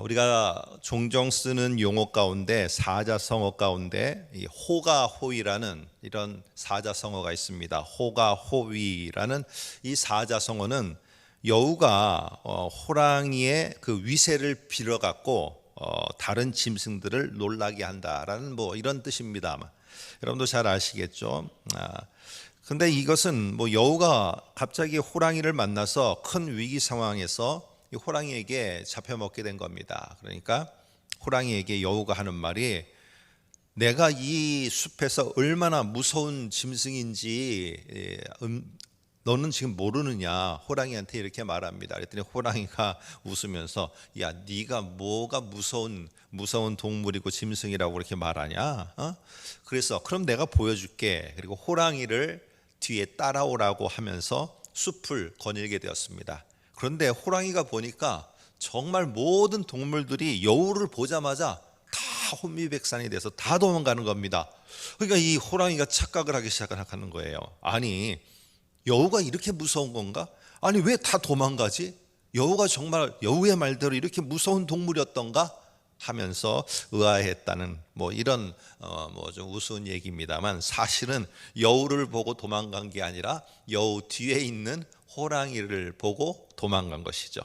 우리가 종종 쓰는 용어 가운데 사자성어 가운데 이 호가호위라는 이런 사자성어가 있습니다. 호가호위라는 이 사자성어는 여우가 어, 호랑이의 그 위세를 빌어갖고 어, 다른 짐승들을 놀라게 한다라는 뭐 이런 뜻입니다. 여러분도 잘 아시겠죠. 아, 근데 이것은 뭐 여우가 갑자기 호랑이를 만나서 큰 위기 상황에서 이 호랑이에게 잡혀 먹게 된 겁니다. 그러니까 호랑이에게 여우가 하는 말이 내가 이 숲에서 얼마나 무서운 짐승인지 예, 음, 너는 지금 모르느냐 호랑이한테 이렇게 말합니다. 그랬더니 호랑이가 웃으면서 야 네가 뭐가 무서운 무서운 동물이고 짐승이라고 그렇게 말하냐? 어? 그래서 그럼 내가 보여줄게. 그리고 호랑이를 뒤에 따라오라고 하면서 숲을 거닐게 되었습니다. 그런데 호랑이가 보니까 정말 모든 동물들이 여우를 보자마자 다 혼미백산이 돼서 다 도망가는 겁니다. 그러니까 이 호랑이가 착각을 하기 시작하는 거예요. 아니 여우가 이렇게 무서운 건가? 아니 왜 다 도망가지? 여우가 정말 여우의 말대로 이렇게 무서운 동물이었던가? 하면서 의아했다는 뭐 이런 어뭐 좀 우스운 얘기입니다만 사실은 여우를 보고 도망간 게 아니라 여우 뒤에 있는 호랑이를 보고 도망간 것이죠.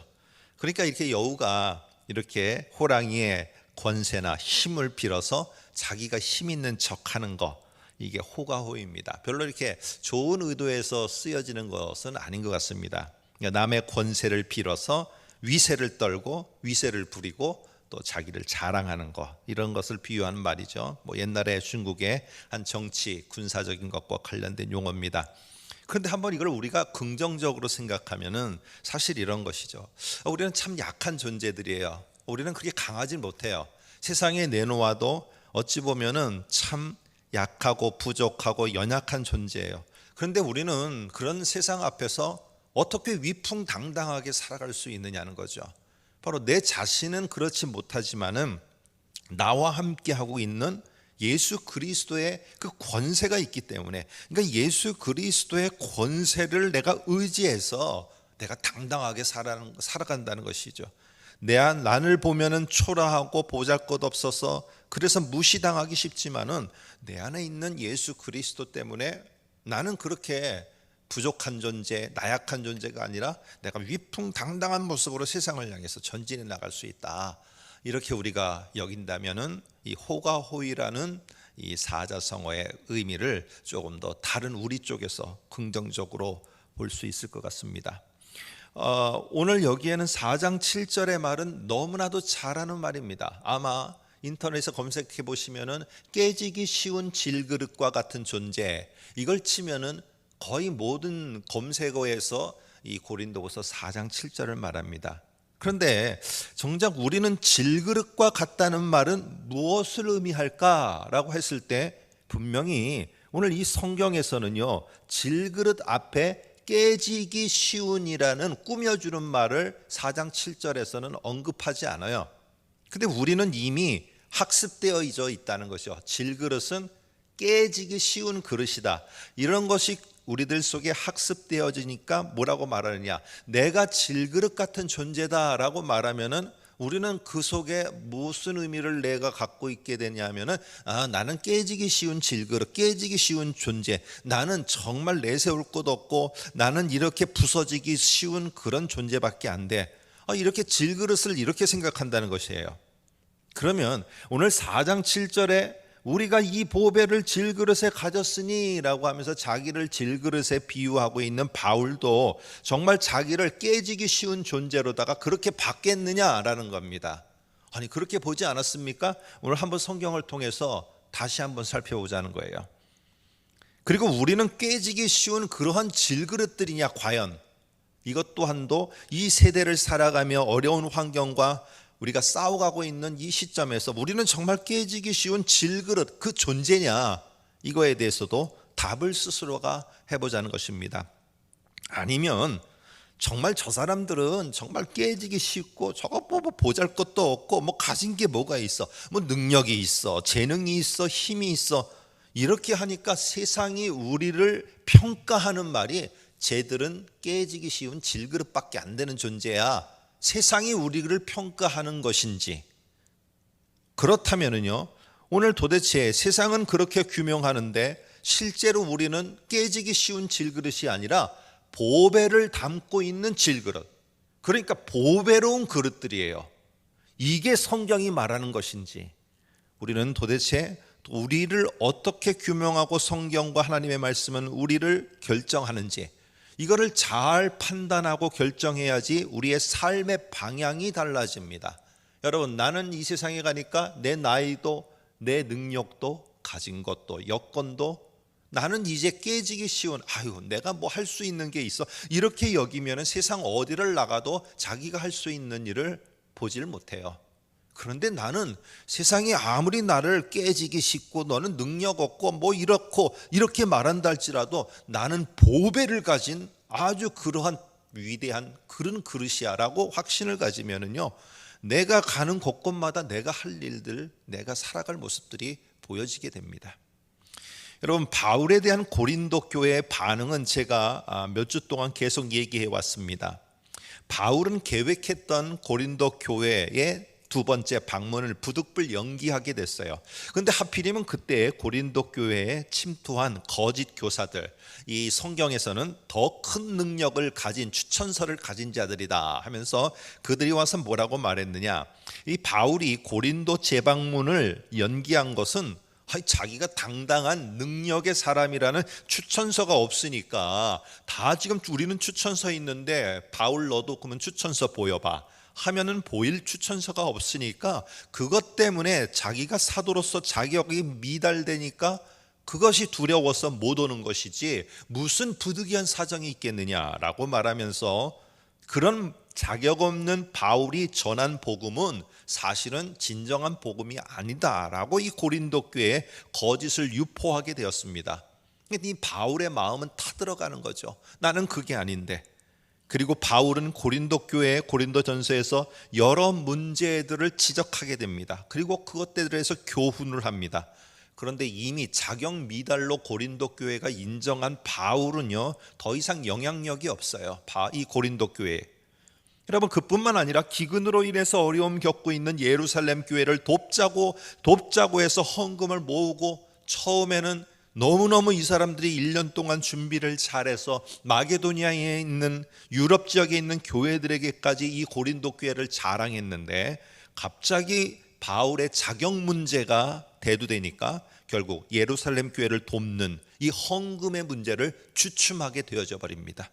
그러니까 이렇게 여우가 이렇게 호랑이의 권세나 힘을 빌어서 자기가 힘 있는 척하는 거 이게 호가호입니다. 별로 이렇게 좋은 의도에서 쓰여지는 것은 아닌 것 같습니다. 그러니까 남의 권세를 빌어서 위세를 떨고 위세를 부리고 또 자기를 자랑하는 것 이런 것을 비유하는 말이죠. 뭐 옛날에 중국의 한 정치 군사적인 것과 관련된 용어입니다. 그런데 한번 이걸 우리가 긍정적으로 생각하면은 사실 이런 것이죠. 우리는 참 약한 존재들이에요. 우리는 그렇게 강하지 못해요. 세상에 내놓아도 어찌 보면은 참 약하고 부족하고 연약한 존재예요. 그런데 우리는 그런 세상 앞에서 어떻게 위풍당당하게 살아갈 수 있느냐는 거죠. 바로 내 자신은 그렇지 못하지만은 나와 함께 하고 있는 예수 그리스도의 그 권세가 있기 때문에 그러니까 예수 그리스도의 권세를 내가 의지해서 내가 당당하게 살아가는, 살아간다는 것이죠. 내 안, 나를 보면은 초라하고 보잘것없어서 그래서 무시당하기 쉽지만은 내 안에 있는 예수 그리스도 때문에 나는 그렇게 부족한 존재, 나약한 존재가 아니라 내가 위풍당당한 모습으로 세상을 향해서 전진해 나갈 수 있다. 이렇게 우리가 여긴다면은 이 호가호이라는 이 사자성어의 의미를 조금 더 다른 우리 쪽에서 긍정적으로 볼 수 있을 것 같습니다. 어, 오늘 여기에는 4장 7절의 말은 너무나도 잘하는 말입니다. 아마 인터넷에 검색해 보시면은 깨지기 쉬운 질그릇과 같은 존재 이걸 치면은 거의 모든 검색어에서 이 고린도후서 4장 7절을 말합니다. 그런데 정작 우리는 질그릇과 같다는 말은 무엇을 의미할까라고 했을 때 분명히 오늘 이 성경에서는요 질그릇 앞에 깨지기 쉬운이라는 꾸며주는 말을 4장 7절에서는 언급하지 않아요. 근데 우리는 이미 학습되어 있다는 것이죠. 질그릇은 깨지기 쉬운 그릇이다. 이런 것이 우리들 속에 학습되어지니까 뭐라고 말하느냐? 내가 질그릇 같은 존재다라고 말하면은 우리는 그 속에 무슨 의미를 내가 갖고 있게 되냐면은 아 나는 깨지기 쉬운 질그릇, 깨지기 쉬운 존재. 나는 정말 내세울 곳 없고 나는 이렇게 부서지기 쉬운 그런 존재밖에 안 돼. 아, 이렇게 질그릇을 이렇게 생각한다는 것이에요. 그러면 오늘 4장 7절에 우리가 이 보배를 질그릇에 가졌으니라고 하면서 자기를 질그릇에 비유하고 있는 바울도 정말 자기를 깨지기 쉬운 존재로다가 그렇게 받겠느냐라는 겁니다. 아니 그렇게 보지 않았습니까? 오늘 한번 성경을 통해서 다시 한번 살펴보자는 거예요. 그리고 우리는 깨지기 쉬운 그러한 질그릇들이냐 과연 이것 또한도 이 세대를 살아가며 어려운 환경과 우리가 싸워가고 있는 이 시점에서 우리는 정말 깨지기 쉬운 질그릇 그 존재냐? 이거에 대해서도 답을 스스로가 해보자는 것입니다. 아니면 정말 저 사람들은 정말 깨지기 쉽고 저거 뭐 보잘 것도 없고 뭐 가진 게 뭐가 있어? 뭐 능력이 있어? 재능이 있어? 힘이 있어? 이렇게 하니까 세상이 우리를 평가하는 말이 쟤들은 깨지기 쉬운 질그릇밖에 안 되는 존재야 세상이 우리를 평가하는 것인지 그렇다면은요. 오늘 도대체 세상은 그렇게 규명하는데 실제로 우리는 깨지기 쉬운 질그릇이 아니라 보배를 담고 있는 질그릇. 그러니까 보배로운 그릇들이에요. 이게 성경이 말하는 것인지 우리는 도대체 우리를 어떻게 규명하고 성경과 하나님의 말씀은 우리를 결정하는지 이거를 잘 판단하고 결정해야지 우리의 삶의 방향이 달라집니다. 여러분 나는 이 세상에 가니까 내 나이도 내 능력도 가진 것도 여건도 나는 이제 깨지기 쉬운 아유 내가 뭐 할 수 있는 게 있어 이렇게 여기면 세상 어디를 나가도 자기가 할 수 있는 일을 보질 못해요. 그런데 나는 세상이 아무리 나를 깨지기 쉽고 너는 능력 없고 뭐 이렇고 이렇게 말한다 할지라도 나는 보배를 가진 아주 그러한 위대한 그런 그릇이야라고 확신을 가지면은요 내가 가는 곳곳마다 내가 할 일들 내가 살아갈 모습들이 보여지게 됩니다. 여러분 바울에 대한 고린도 교회의 반응은 제가 몇 주 동안 계속 얘기해 왔습니다. 바울은 계획했던 고린도 교회의 두 번째 방문을 부득불 연기하게 됐어요. 근데 하필이면 그때 고린도 교회에 침투한 거짓 교사들, 이 성경에서는 더 큰 능력을 가진 추천서를 가진 자들이다 하면서 그들이 와서 뭐라고 말했느냐? 이 바울이 고린도 재방문을 연기한 것은 자기가 당당한 능력의 사람이라는 추천서가 없으니까 다 지금 우리는 추천서 있는데 바울 너도 그러면 추천서 보여봐. 하면은 보일 추천서가 없으니까 그것 때문에 자기가 사도로서 자격이 미달되니까 그것이 두려워서 못 오는 것이지 무슨 부득이한 사정이 있겠느냐라고 말하면서 그런 자격 없는 바울이 전한 복음은 사실은 진정한 복음이 아니다라고 이 고린도 교회에 거짓을 유포하게 되었습니다. 이 바울의 마음은 타들어가는 거죠. 나는 그게 아닌데 그리고 바울은 고린도 교회 고린도 전서에서 여러 문제들을 지적하게 됩니다. 그리고 그것들에 대해서 교훈을 합니다. 그런데 이미 자격 미달로 고린도 교회가 인정한 바울은요 더 이상 영향력이 없어요. 이 고린도 교회. 여러분 그뿐만 아니라 기근으로 인해서 어려움 겪고 있는 예루살렘 교회를 돕자고 돕자고 해서 헌금을 모으고 처음에는 너무너무 이 사람들이 1년 동안 준비를 잘해서 마게도니아에 있는 유럽 지역에 있는 교회들에게까지 이 고린도 교회를 자랑했는데 갑자기 바울의 자격 문제가 대두되니까 결국 예루살렘 교회를 돕는 이 헌금의 문제를 주춤하게 되어져 버립니다.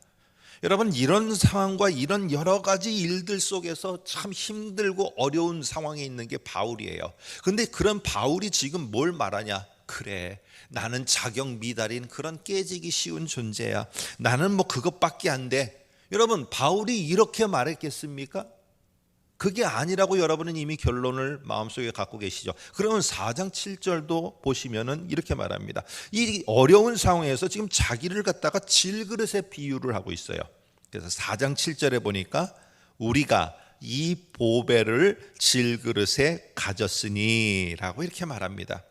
여러분 이런 상황과 이런 여러 가지 일들 속에서 참 힘들고 어려운 상황에 있는 게 바울이에요. 근데 그런 바울이 지금 뭘 말하냐? 그래. 나는 자격 미달인 그런 깨지기 쉬운 존재야. 나는 뭐 그것밖에 안 돼. 여러분, 바울이 이렇게 말했겠습니까? 그게 아니라고 여러분은 이미 결론을 마음속에 갖고 계시죠. 그러면 4장 7절도 보시면은 이렇게 말합니다. 이 어려운 상황에서 지금 자기를 갖다가 질그릇에 비유를 하고 있어요. 그래서 4장 7절에 보니까 우리가 이 보배를 질그릇에 가졌으니라고 이렇게 말합니다.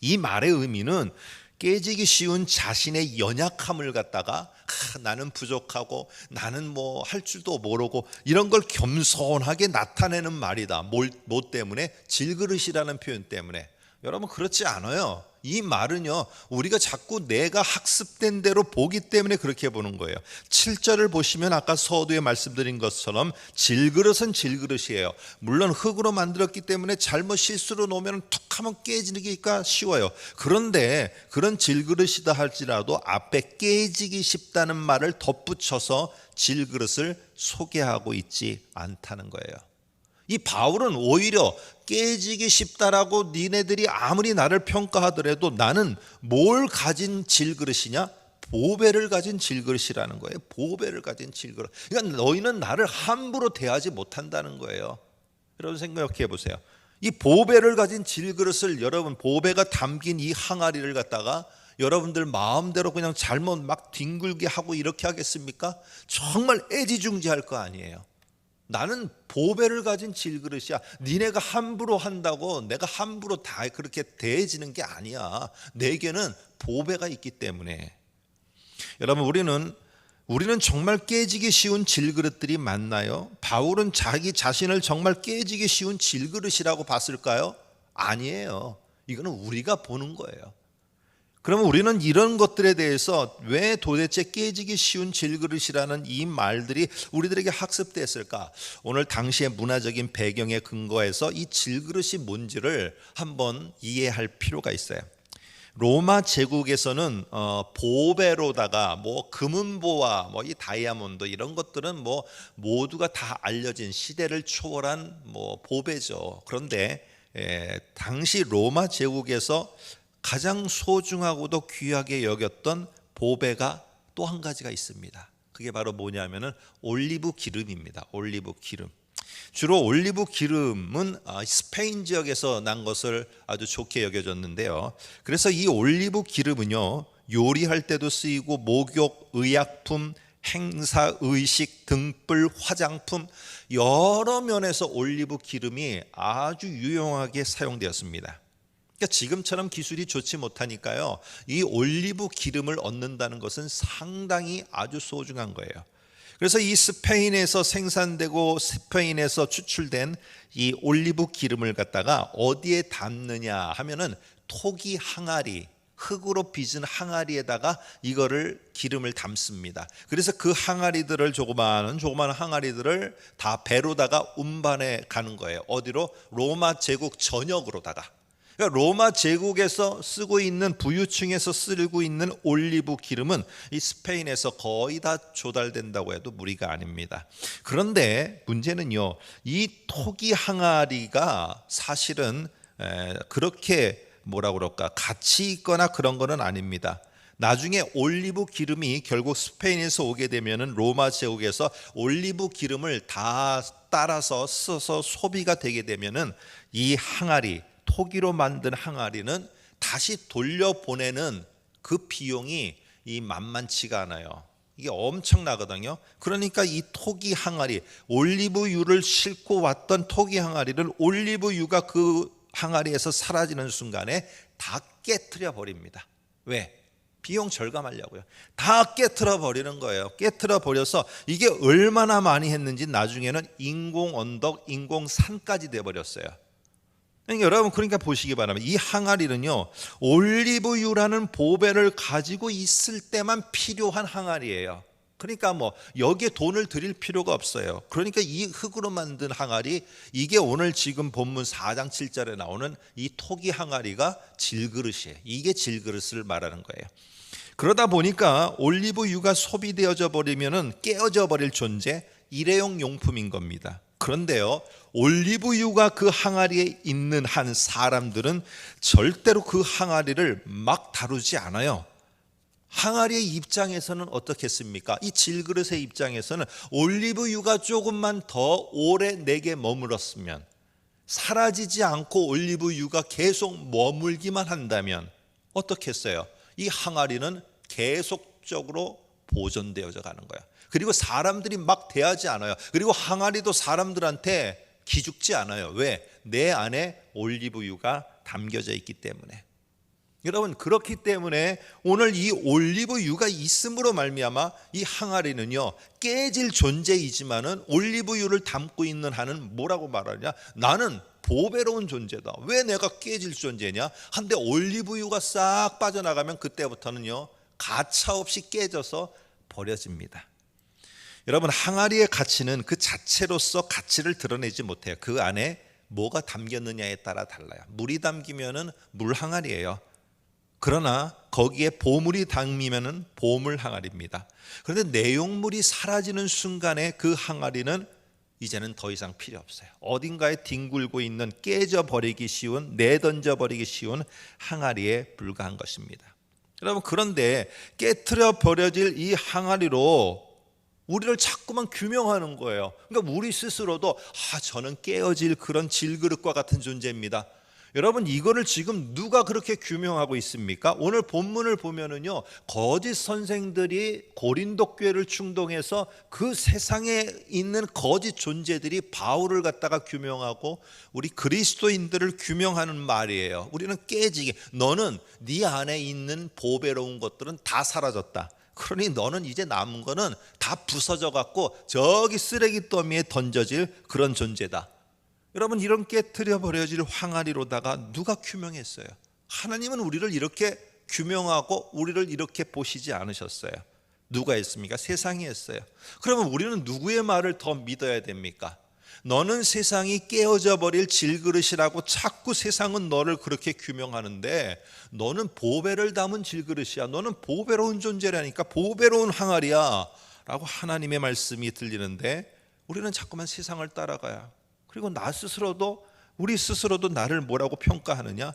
이 말의 의미는 깨지기 쉬운 자신의 연약함을 갖다가 아, 나는 부족하고 나는 뭐 할 줄도 모르고 이런 걸 겸손하게 나타내는 말이다. 뭘, 뭐 때문에 질그릇이라는 표현 때문에 여러분 그렇지 않아요. 이 말은요, 우리가 자꾸 내가 학습된 대로 보기 때문에 그렇게 보는 거예요. 7절을 보시면 아까 서두에 말씀드린 것처럼 질그릇은 질그릇이에요. 물론 흙으로 만들었기 때문에 잘못 실수로 놓으면 툭 하면 깨지기가 쉬워요. 그런데 그런 질그릇이다 할지라도 앞에 깨지기 쉽다는 말을 덧붙여서 질그릇을 소개하고 있지 않다는 거예요. 이 바울은 오히려 깨지기 쉽다라고 니네들이 아무리 나를 평가하더라도 나는 뭘 가진 질그릇이냐? 보배를 가진 질그릇이라는 거예요. 보배를 가진 질그릇. 그러니까 너희는 나를 함부로 대하지 못한다는 거예요. 여러분 생각해 보세요. 이 보배를 가진 질그릇을 여러분 보배가 담긴 이 항아리를 갖다가 여러분들 마음대로 그냥 잘못 막 뒹굴게 하고 이렇게 하겠습니까? 정말 애지중지할 거 아니에요. 나는 보배를 가진 질그릇이야. 니네가 함부로 한다고 내가 함부로 다 그렇게 대해지는 게 아니야. 내게는 보배가 있기 때문에. 여러분 우리는 우리는 정말 깨지기 쉬운 질그릇들이 많나요? 바울은 자기 자신을 정말 깨지기 쉬운 질그릇이라고 봤을까요? 아니에요. 이거는 우리가 보는 거예요. 그러면 우리는 이런 것들에 대해서 왜 도대체 깨지기 쉬운 질그릇이라는 이 말들이 우리들에게 학습됐을까? 오늘 당시의 문화적인 배경에 근거해서 이 질그릇이 뭔지를 한번 이해할 필요가 있어요. 로마 제국에서는 어, 보배로다가 뭐 금은보와 뭐 이 다이아몬드 이런 것들은 뭐 모두가 다 알려진 시대를 초월한 뭐 보배죠. 그런데 에, 당시 로마 제국에서 가장 소중하고도 귀하게 여겼던 보배가 또 한 가지가 있습니다. 그게 바로 뭐냐면은 올리브 기름입니다. 올리브 기름. 주로 올리브 기름은 아, 스페인 지역에서 난 것을 아주 좋게 여겨졌는데요. 그래서 이 올리브 기름은요 요리할 때도 쓰이고 목욕, 의약품, 행사, 의식, 등불, 화장품 여러 면에서 올리브 기름이 아주 유용하게 사용되었습니다. 그러니까 지금처럼 기술이 좋지 못하니까요. 이 올리브 기름을 얻는다는 것은 상당히 아주 소중한 거예요. 그래서 이 스페인에서 생산되고 스페인에서 추출된 이 올리브 기름을 갖다가 어디에 담느냐 하면은 토기 항아리 흙으로 빚은 항아리에다가 이거를 기름을 담습니다. 그래서 그 항아리들을 조그마한 조그마한 항아리들을 다 배로다가 운반해 가는 거예요. 어디로 로마 제국 전역으로다가. 그러니까 로마 제국에서 쓰고 있는 부유층에서 쓰고 있는 올리브 기름은 이 스페인에서 거의 다 조달된다고 해도 무리가 아닙니다. 그런데 문제는요, 이 토기 항아리가 사실은 그렇게 뭐라 그럴까 가치 있거나 그런 거는 아닙니다. 나중에 올리브 기름이 결국 스페인에서 오게 되면은 로마 제국에서 올리브 기름을 다 따라서 써서 소비가 되게 되면은 이 항아리 토기로 만든 항아리는 다시 돌려보내는 그 비용이 이 만만치가 않아요. 이게 엄청나거든요. 그러니까 이 토기 항아리, 올리브유를 싣고 왔던 토기 항아리를 올리브유가 그 항아리에서 사라지는 순간에 다 깨트려 버립니다. 왜? 비용 절감하려고요. 다 깨트려 버리는 거예요. 깨트려 버려서 이게 얼마나 많이 했는지 나중에는 인공 언덕, 인공 산까지 돼 버렸어요. 그러니까 여러분 그러니까 보시기 바랍니다. 이 항아리는요 올리브유라는 보배를 가지고 있을 때만 필요한 항아리예요. 그러니까 뭐 여기에 돈을 들일 필요가 없어요. 그러니까 이 흙으로 만든 항아리 이게 오늘 지금 본문 4장 7절에 나오는 이 토기 항아리가 질그릇이에요. 이게 질그릇을 말하는 거예요. 그러다 보니까 올리브유가 소비되어져 버리면은 깨어져 버릴 존재 일회용 용품인 겁니다. 그런데요, 올리브유가 그 항아리에 있는 한 사람들은 절대로 그 항아리를 막 다루지 않아요. 항아리의 입장에서는 어떻겠습니까? 이 질그릇의 입장에서는 올리브유가 조금만 더 오래 내게 머물었으면 사라지지 않고 올리브유가 계속 머물기만 한다면 어떻겠어요? 이 항아리는 계속적으로 보존되어져 가는 거야. 그리고 사람들이 막 대하지 않아요. 그리고 항아리도 사람들한테 기죽지 않아요. 왜? 내 안에 올리브유가 담겨져 있기 때문에. 여러분 그렇기 때문에 오늘 이 올리브유가 있음으로 말미암아 이 항아리는요 깨질 존재이지만은 올리브유를 담고 있는 한은 뭐라고 말하냐? 나는 보배로운 존재다. 왜 내가 깨질 존재냐? 한데 올리브유가 싹 빠져나가면 그때부터는요 가차 없이 깨져서 버려집니다. 여러분 항아리의 가치는 그 자체로서 가치를 드러내지 못해요. 그 안에 뭐가 담겼느냐에 따라 달라요. 물이 담기면은 물 항아리예요. 그러나 거기에 보물이 담기면은 보물 항아리입니다. 그런데 내용물이 사라지는 순간에 그 항아리는 이제는 더 이상 필요 없어요. 어딘가에 뒹굴고 있는 깨져 버리기 쉬운 내던져 버리기 쉬운 항아리에 불과한 것입니다. 여러분 그런데 깨트려 버려질 이 항아리로 우리를 자꾸만 규명하는 거예요. 그러니까 우리 스스로도 아 저는 깨어질 그런 질그릇과 같은 존재입니다. 여러분 이거를 지금 누가 그렇게 규명하고 있습니까? 오늘 본문을 보면은요 거짓 선생들이 고린도 교회를 충동해서 그 세상에 있는 거짓 존재들이 바울을 갖다가 규명하고 우리 그리스도인들을 규명하는 말이에요. 우리는 깨지게 너는 네 안에 있는 보배로운 것들은 다 사라졌다. 그러니 너는 이제 남은 거는 다 부서져 갖고 저기 쓰레기 더미에 던져질 그런 존재다. 여러분 이런 깨트려 버려질 항아리로다가 누가 규명했어요? 하나님은 우리를 이렇게 규명하고 우리를 이렇게 보시지 않으셨어요. 누가 했습니까? 세상이 했어요. 그러면 우리는 누구의 말을 더 믿어야 됩니까? 너는 세상이 깨어져 버릴 질그릇이라고 자꾸 세상은 너를 그렇게 규명하는데 너는 보배를 담은 질그릇이야. 너는 보배로운 존재라니까 보배로운 항아리야. 라고 하나님의 말씀이 들리는데 우리는 자꾸만 세상을 따라가야. 그리고 나 스스로도 우리 스스로도 나를 뭐라고 평가하느냐? 하,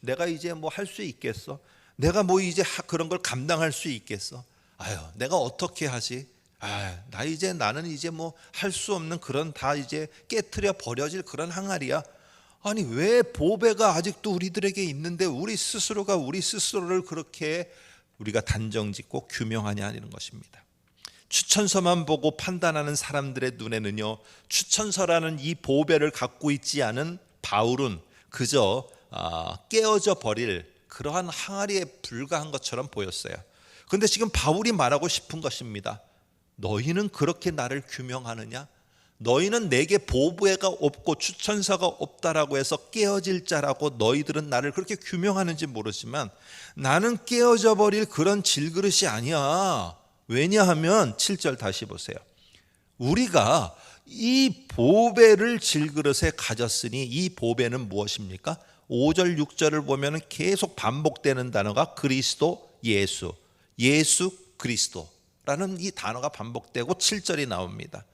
내가 이제 뭐 할 수 있겠어? 내가 뭐 이제 그런 걸 감당할 수 있겠어? 아유, 내가 어떻게 하지? 아, 나 이제 나는 이제 뭐 할 수 없는 그런 다 이제 깨트려 버려질 그런 항아리야. 아니 왜 보배가 아직도 우리들에게 있는데 우리 스스로가 우리 스스로를 그렇게 우리가 단정짓고 규명하냐 하는 것입니다. 추천서만 보고 판단하는 사람들의 눈에는요 추천서라는 이 보배를 갖고 있지 않은 바울은 그저 아, 깨어져 버릴 그러한 항아리에 불과한 것처럼 보였어요. 그런데 지금 바울이 말하고 싶은 것입니다. 너희는 그렇게 나를 규명하느냐? 너희는 내게 보배가 없고 추천사가 없다라고 해서 깨어질 자라고 너희들은 나를 그렇게 규명하는지 모르지만 나는 깨어져 버릴 그런 질그릇이 아니야. 왜냐하면 7절 다시 보세요. 우리가 이 보배를 질그릇에 가졌으니 이 보배는 무엇입니까? 5절 6절을 보면 계속 반복되는 단어가 그리스도 예수 예수 그리스도 라는 이 단어가 반복되고 7절이 나옵니다.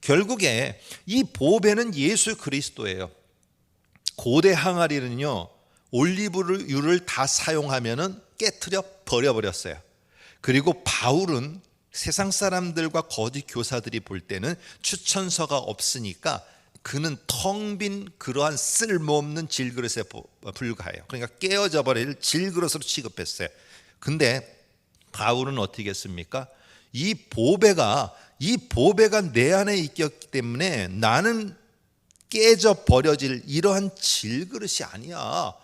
결국에 이 보배는 예수 그리스도예요. 고대 항아리는요 올리브유를 다 사용하면은 깨트려 버려버렸어요. 그리고 바울은 세상 사람들과 거짓 교사들이 볼 때는 추천서가 없으니까 그는 텅 빈 그러한 쓸모없는 질그릇에 불과해요. 그러니까 깨어져 버릴 질그릇으로 취급했어요. 근데 바울은 어떻게 했습니까? 이 보배가 이 보배가 내 안에 있기 때문에 나는 깨져 버려질 이러한 질그릇이 아니야.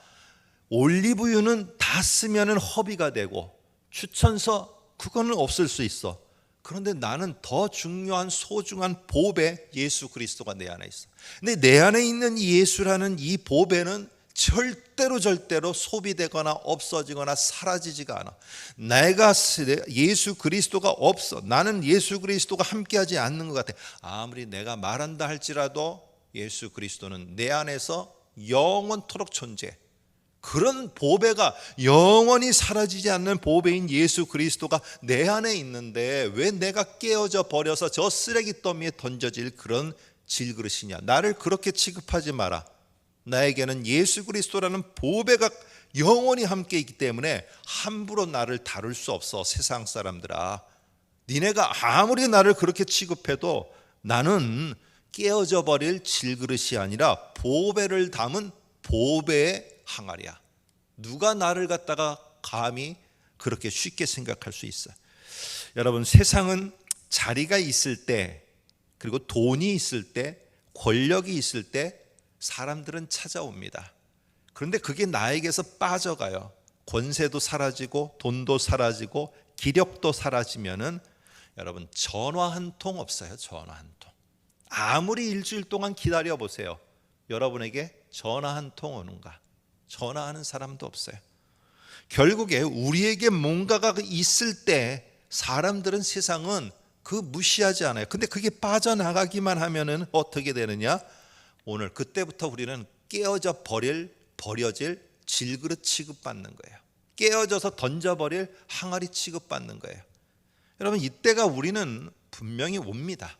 올리브유는 다 쓰면은 허비가 되고 추천서 그거는 없을 수 있어. 그런데 나는 더 중요한 소중한 보배 예수 그리스도가 내 안에 있어. 근데 내 안에 있는 이 예수라는 이 보배는 절 대로 절대로 소비되거나 없어지거나 사라지지가 않아. 내가 예수 그리스도가 없어. 나는 예수 그리스도가 함께하지 않는 것 같아. 아무리 내가 말한다 할지라도 예수 그리스도는 내 안에서 영원토록 존재. 그런 보배가 영원히 사라지지 않는 보배인 예수 그리스도가 내 안에 있는데 왜 내가 깨어져 버려서 저 쓰레기 더미에 던져질 그런 질그릇이냐? 나를 그렇게 취급하지 마라. 나에게는 예수 그리스도라는 보배가 영원히 함께 있기 때문에 함부로 나를 다룰 수 없어 세상 사람들아. 니네가 아무리 나를 그렇게 취급해도 나는 깨어져 버릴 질그릇이 아니라 보배를 담은 보배의 항아리야. 누가 나를 갖다가 감히 그렇게 쉽게 생각할 수 있어? 여러분 세상은 자리가 있을 때 그리고 돈이 있을 때 권력이 있을 때 사람들은 찾아옵니다. 그런데 그게 나에게서 빠져가요. 권세도 사라지고 돈도 사라지고 기력도 사라지면은 여러분 전화 한 통 없어요. 전화 한 통. 아무리 일주일 동안 기다려 보세요. 여러분에게 전화 한 통 오는가? 전화하는 사람도 없어요. 결국에 우리에게 뭔가가 있을 때 사람들은 세상은 그 무시하지 않아요. 근데 그게 빠져나가기만 하면은 어떻게 되느냐? 오늘 그때부터 우리는 깨어져 버릴 버려질 질그릇 취급받는 거예요. 깨어져서 던져버릴 항아리 취급받는 거예요. 여러분 이때가 우리는 분명히 옵니다.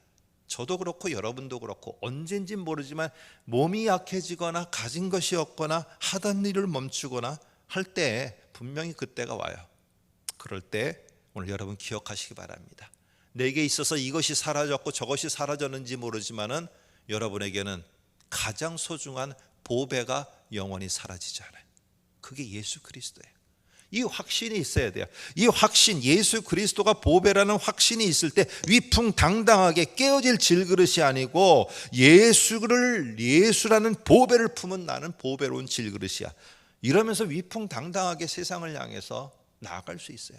저도 그렇고 여러분도 그렇고 언젠지 모르지만 몸이 약해지거나 가진 것이 없거나 하던 일을 멈추거나 할때 분명히 그때가 와요. 그럴 때 오늘 여러분 기억하시기 바랍니다. 내게 있어서 이것이 사라졌고 저것이 사라졌는지 모르지만은 여러분에게는 가장 소중한 보배가 영원히 사라지지 않아요. 그게 예수 그리스도예요. 이 확신이 있어야 돼요. 이 확신, 예수 그리스도가 보배라는 확신이 있을 때 위풍당당하게 깨어질 질그릇이 아니고 예수를 예수라는 보배를 품은 나는 보배로운 질그릇이야. 이러면서 위풍당당하게 세상을 향해서 나아갈 수 있어요.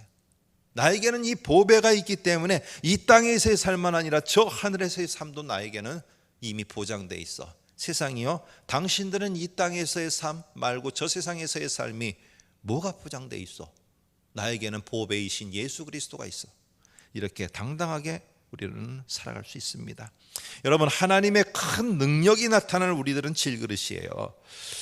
나에게는 이 보배가 있기 때문에 이 땅에서의 삶만 아니라 저 하늘에서의 삶도 나에게는 이미 보장돼 있어. 세상이요. 당신들은 이 땅에서의 삶 말고 저 세상에서의 삶이 뭐가 보장돼 있어? 나에게는 보배이신 예수 그리스도가 있어. 이렇게 당당하게 우리는 살아갈 수 있습니다. 여러분 하나님의 큰 능력이 나타나는 우리들은 질그릇이에요.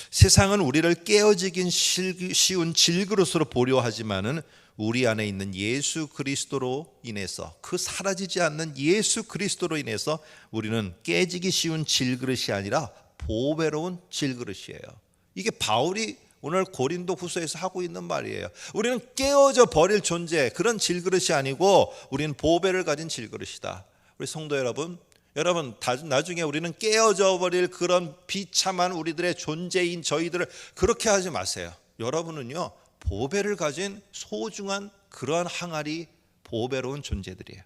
세상은 우리를 깨어지긴 쉬운 질그릇으로 보려 하지만은 우리 안에 있는 예수 그리스도로 인해서 그 사라지지 않는 예수 그리스도로 인해서 우리는 깨지기 쉬운 질그릇이 아니라 보배로운 질그릇이에요. 이게 바울이 오늘 고린도 후서에서 하고 있는 말이에요. 우리는 깨어져 버릴 존재 그런 질그릇이 아니고 우리는 보배를 가진 질그릇이다. 우리 성도 여러분, 여러분 나중에 우리는 깨어져 버릴 그런 비참한 우리들의 존재인 저희들을 그렇게 하지 마세요. 여러분은요 보배를 가진 소중한 그러한 항아리 보배로운 존재들이에요.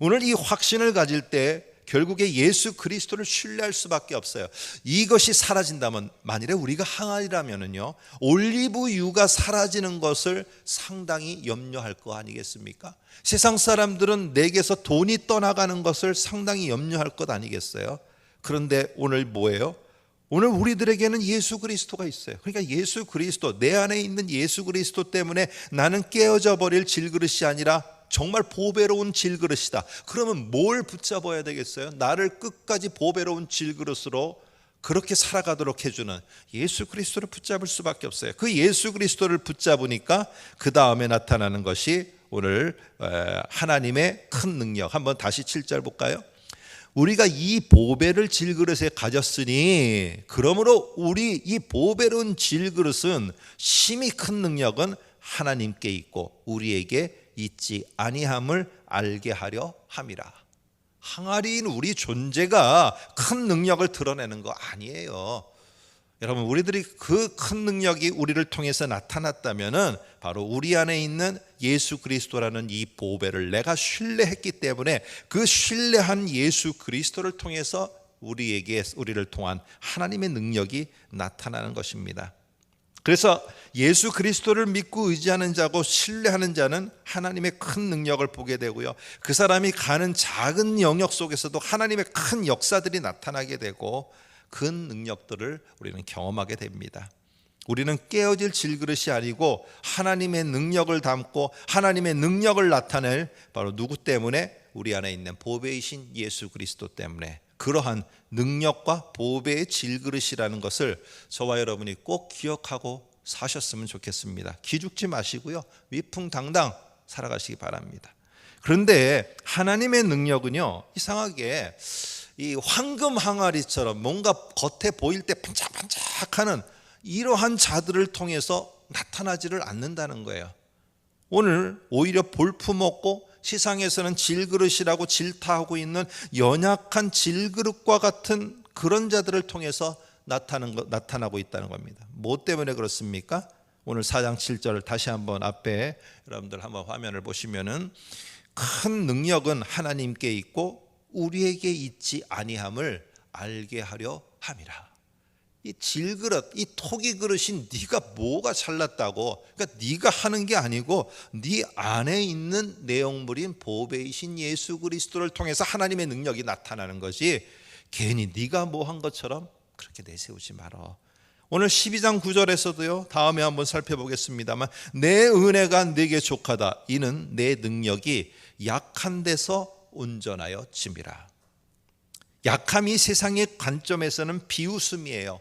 오늘 이 확신을 가질 때 결국에 예수 그리스도를 신뢰할 수밖에 없어요. 이것이 사라진다면 만일에 우리가 항아리라면은요 올리브유가 사라지는 것을 상당히 염려할 거 아니겠습니까? 세상 사람들은 내게서 돈이 떠나가는 것을 상당히 염려할 것 아니겠어요? 그런데 오늘 뭐예요? 오늘 우리들에게는 예수 그리스도가 있어요. 그러니까 예수 그리스도, 내 안에 있는 예수 그리스도 때문에 나는 깨어져 버릴 질그릇이 아니라 정말 보배로운 질그릇이다. 그러면 뭘 붙잡아야 되겠어요? 나를 끝까지 보배로운 질그릇으로 그렇게 살아가도록 해주는 예수 그리스도를 붙잡을 수밖에 없어요. 그 예수 그리스도를 붙잡으니까 그 다음에 나타나는 것이 오늘 하나님의 큰 능력. 한번 다시 7절 볼까요? 우리가 이 보배를 질그릇에 가졌으니 그러므로 우리 이 보배로운 질그릇은 심히 큰 능력은 하나님께 있고 우리에게 있지 아니함을 알게 하려 함이라. 항아리인 우리 존재가 큰 능력을 드러내는 거 아니에요. 여러분 우리들이 그 큰 능력이 우리를 통해서 나타났다면은 바로 우리 안에 있는 예수 그리스도라는 이 보배를 내가 신뢰했기 때문에 그 신뢰한 예수 그리스도를 통해서 우리에게 우리를 통한 하나님의 능력이 나타나는 것입니다. 그래서 예수 그리스도를 믿고 의지하는 자고 신뢰하는 자는 하나님의 큰 능력을 보게 되고요. 그 사람이 가는 작은 영역 속에서도 하나님의 큰 역사들이 나타나게 되고 그 능력들을 우리는 경험하게 됩니다. 우리는 깨어질 질그릇이 아니고 하나님의 능력을 담고 하나님의 능력을 나타낼 바로 누구 때문에 우리 안에 있는 보배이신 예수 그리스도 때문에 그러한 능력과 보배의 질그릇이라는 것을 저와 여러분이 꼭 기억하고 사셨으면 좋겠습니다. 기죽지 마시고요. 위풍당당 살아가시기 바랍니다. 그런데 하나님의 능력은요, 이상하게 이 황금 항아리처럼 뭔가 겉에 보일 때 반짝반짝하는 이러한 자들을 통해서 나타나지를 않는다는 거예요. 오늘 오히려 볼품없고 시상에서는 질그릇이라고 질타하고 있는 연약한 질그릇과 같은 그런 자들을 통해서 나타나고 있다는 겁니다. 뭐 때문에 그렇습니까? 오늘 4장 7절을 다시 한번 앞에 여러분들 한번 화면을 보시면은 큰 능력은 하나님께 있고 우리에게 있지 아니함을 알게 하려 함이라. 이 질그릇, 이 토기 그릇이 네가 뭐가 잘났다고? 그러니까 네가 하는 게 아니고 네 안에 있는 내용물인 보배이신 예수 그리스도를 통해서 하나님의 능력이 나타나는 것이 괜히 네가 뭐 한 것처럼 그렇게 내세우지 말어. 오늘 12장 9절에서도요. 다음에 한번 살펴보겠습니다만 내 은혜가 내게 족하다. 이는 내 능력이 약한 데서 온전하여 짐이라. 약함이 세상의 관점에서는 비웃음이에요.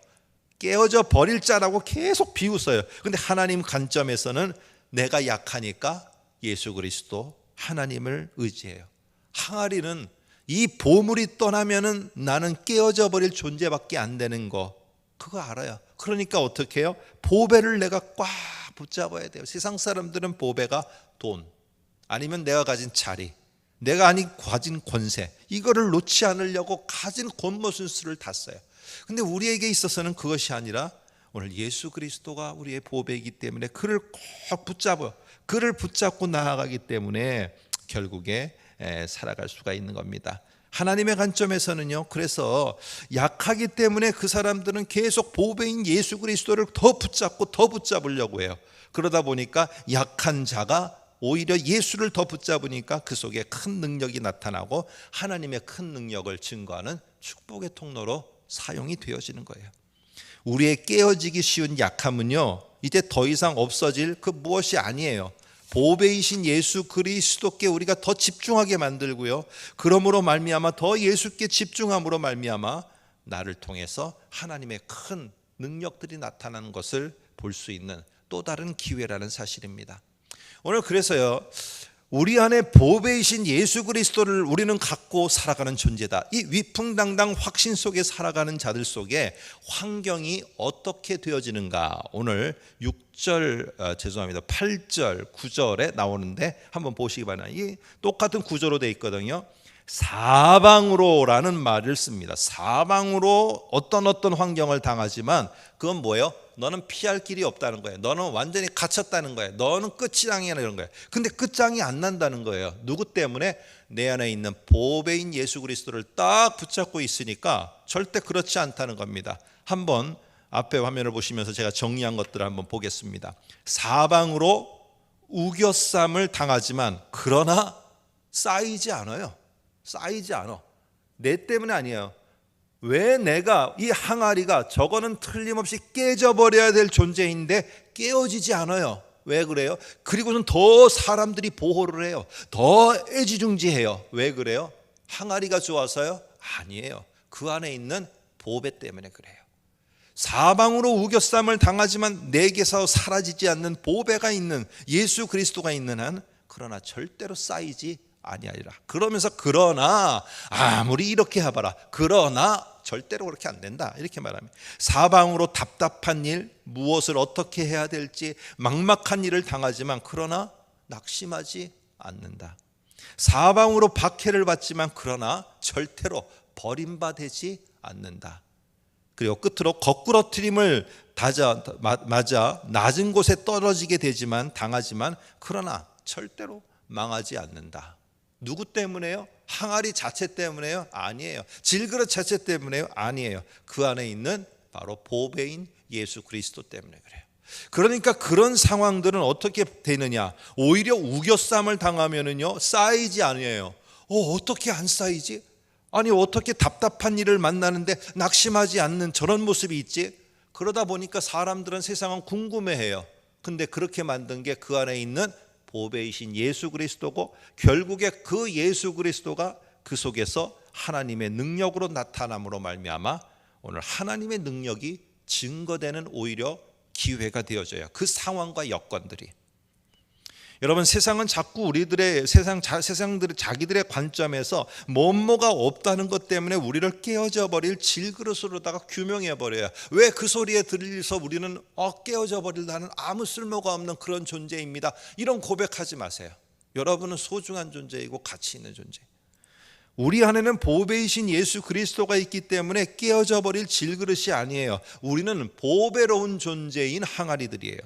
깨어져 버릴 자라고 계속 비웃어요. 근데 하나님 관점에서는 내가 약하니까 예수 그리스도 하나님을 의지해요. 항아리는 이 보물이 떠나면은 나는 깨어져 버릴 존재밖에 안 되는 거 그거 알아요. 그러니까 어떻게 해요? 보배를 내가 꽉 붙잡아야 돼요. 세상 사람들은 보배가 돈 아니면 내가 가진 자리 내가 아니 가진 권세 이거를 놓지 않으려고 가진 권모순수를 다 써요. 근데 우리에게 있어서는 그것이 아니라 오늘 예수 그리스도가 우리의 보배이기 때문에 그를 꼭 붙잡어 그를 붙잡고 나아가기 때문에 결국에 살아갈 수가 있는 겁니다. 하나님의 관점에서는요. 그래서 약하기 때문에 그 사람들은 계속 보배인 예수 그리스도를 더 붙잡고 더 붙잡으려고 해요. 그러다 보니까 약한 자가 오히려 예수를 더 붙잡으니까 그 속에 큰 능력이 나타나고 하나님의 큰 능력을 증거하는 축복의 통로로 사용이 되어지는 거예요. 우리의 깨어지기 쉬운 약함은요, 이제 더 이상 없어질 그 무엇이 아니에요. 보배이신 예수 그리스도께 우리가 더 집중하게 만들고요. 그러므로 말미암아 더 예수께 집중함으로 말미암아 나를 통해서 하나님의 큰 능력들이 나타나는 것을 볼 수 있는 또 다른 기회라는 사실입니다. 오늘 그래서요. 우리 안에 보배이신 예수 그리스도를 우리는 갖고 살아가는 존재다. 이 위풍당당 확신 속에 살아가는 자들 속에 환경이 어떻게 되어지는가? 오늘 6절 어, 죄송합니다. 8절, 9절에 나오는데 한번 보시기 바랍니다. 이 똑같은 구조로 돼 있거든요. 사방으로라는 말을 씁니다. 사방으로 어떤 어떤 환경을 당하지만 그건 뭐예요? 너는 피할 길이 없다는 거예요. 너는 완전히 갇혔다는 거예요. 너는 끝장이야 이런 거예요. 근데 끝장이 안 난다는 거예요. 누구 때문에 내 안에 있는 보배인 예수 그리스도를 딱 붙잡고 있으니까 절대 그렇지 않다는 겁니다. 한번 앞에 화면을 보시면서 제가 정리한 것들을 한번 보겠습니다. 사방으로 우겨쌈을 당하지만 그러나 쌓이지 않아요. 쌓이지 않아. 내 때문에 아니에요. 왜 내가 이 항아리가 저거는 틀림없이 깨져버려야 될 존재인데 깨어지지 않아요. 왜 그래요? 그리고는 더 사람들이 보호를 해요. 더 애지중지해요. 왜 그래요? 항아리가 좋아서요? 아니에요. 그 안에 있는 보배 때문에 그래요. 사방으로 우겨쌈을 당하지만 내게서 사라지지 않는 보배가 있는 예수 그리스도가 있는 한 그러나 절대로 쌓이지 아니하리라. 그러면서 그러나 아무리 이렇게 해봐라. 그러나 절대로 그렇게 안 된다. 이렇게 말합니다. 사방으로 답답한 일, 무엇을 어떻게 해야 될지 막막한 일을 당하지만 그러나 낙심하지 않는다. 사방으로 박해를 받지만 그러나 절대로 버림받지 않는다. 그리고 끝으로 거꾸러뜨림을 다자, 맞아 낮은 곳에 떨어지게 되지만 당하지만 그러나 절대로 망하지 않는다. 누구 때문에요? 항아리 자체 때문에요? 아니에요. 질그릇 자체 때문에요? 아니에요. 그 안에 있는 바로 보배인 예수 그리스도 때문에 그래요. 그러니까 그런 상황들은 어떻게 되느냐? 오히려 우겨쌈을 당하면은요 쌓이지 않아요. 어, 어떻게 안 쌓이지? 아니 어떻게 답답한 일을 만나는데 낙심하지 않는 저런 모습이 있지? 그러다 보니까 사람들은 세상은 궁금해해요. 근데 그렇게 만든 게 그 안에 있는 보배이신 예수 그리스도고 결국에 그 예수 그리스도가 그 속에서 하나님의 능력으로 나타남으로 말미암아 오늘 하나님의 능력이 증거되는 오히려 기회가 되어져요. 그 상황과 여건들이. 여러분 세상은 자꾸 우리들의 세상 자, 세상들의 자기들의 관점에서 뭐뭐가 없다는 것 때문에 우리를 깨어져 버릴 질그릇으로다가 규명해 버려요. 왜 그 소리에 들려서 우리는 어 깨어져 버릴다는 아무 쓸모가 없는 그런 존재입니다. 이런 고백하지 마세요. 여러분은 소중한 존재이고 가치 있는 존재. 우리 안에는 보배이신 예수 그리스도가 있기 때문에 깨어져 버릴 질그릇이 아니에요. 우리는 보배로운 존재인 항아리들이에요.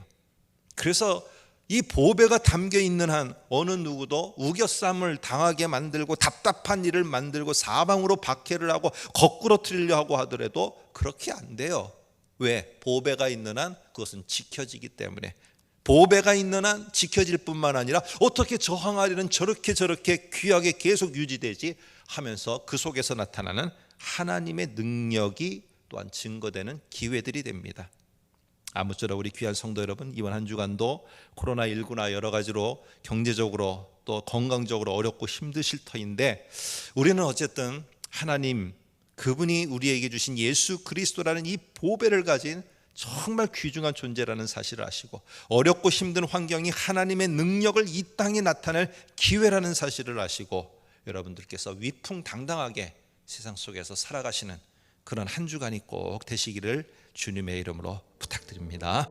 그래서 이 보배가 담겨 있는 한 어느 누구도 우겨쌈을 당하게 만들고 답답한 일을 만들고 사방으로 박해를 하고 거꾸로 틀려 하고 하더라도 그렇게 안 돼요. 왜? 보배가 있는 한 그것은 지켜지기 때문에 보배가 있는 한 지켜질 뿐만 아니라 어떻게 저 항아리는 저렇게 저렇게 귀하게 계속 유지되지 하면서 그 속에서 나타나는 하나님의 능력이 또한 증거되는 기회들이 됩니다. 아무쪼록 우리 귀한 성도 여러분 이번 한 주간도 코로나 19나 여러 가지로 경제적으로 또 건강적으로 어렵고 힘드실 터인데 우리는 어쨌든 하나님 그분이 우리에게 주신 예수 그리스도라는 이 보배를 가진 정말 귀중한 존재라는 사실을 아시고 어렵고 힘든 환경이 하나님의 능력을 이 땅에 나타낼 기회라는 사실을 아시고 여러분들께서 위풍당당하게 세상 속에서 살아가시는 그런 한 주간이 꼭 되시기를 주님의 이름으로 부탁드립니다.